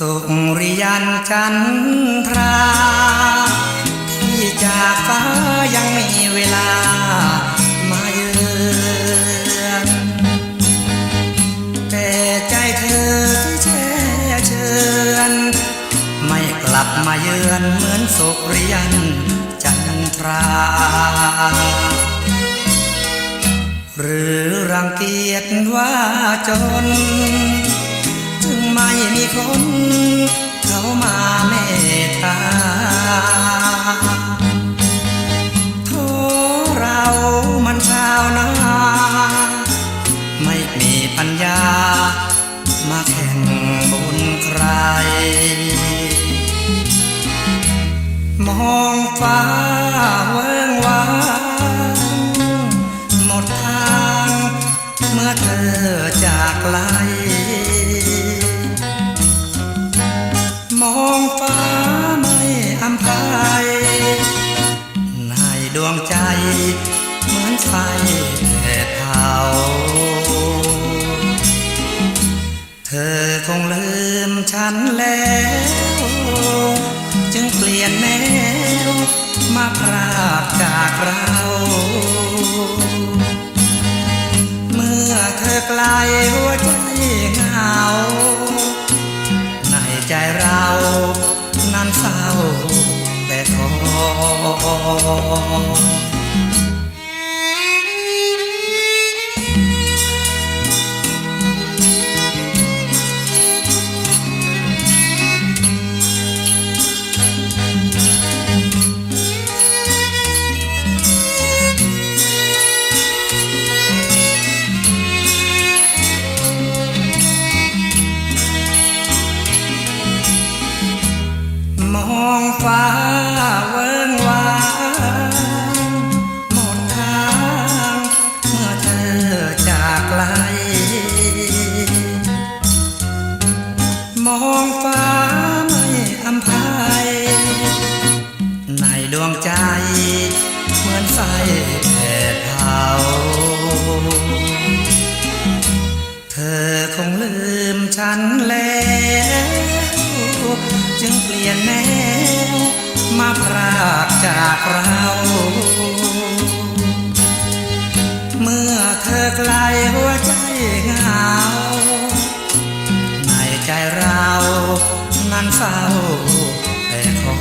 วันจันทรา ที่จากฟ้ายังมีเวลามาเยือนแต่ใจเธอที่แช่เชือนไม่กลับมาเยือนเหมือนสุกรียนจันทรา หรือรังเกียจว่าจน ไม่มีคน เขามาเมตตาโทเรามันชาวนา ไม่มีปัญญา มาแข่งบุญใคร มองฟ้าเวิงวางหมดทาง เมื่อเธอจากไล ไฟแผดเผา เธอคงลืมฉันแล้ว จึงเปลี่ยนแนว มาพรากจากเรา เมื่อเธอไกลหัวใจเหงา ในใจเรานั้นเศร้าแต่ทน องฟ้าเวิ้งวางหมดทางเมื่อเธอจากไกล มองฟ้าไม่อำพายในดวงใจ เหมือนไฟแผดเผา เธอคงลืมฉันแล้ว จึงเปลี่ยนแนวมาพรากจากเรา เมื่อเธอไกลหัวใจเหงาในใจเรานั้นเศร้าแต่ขอ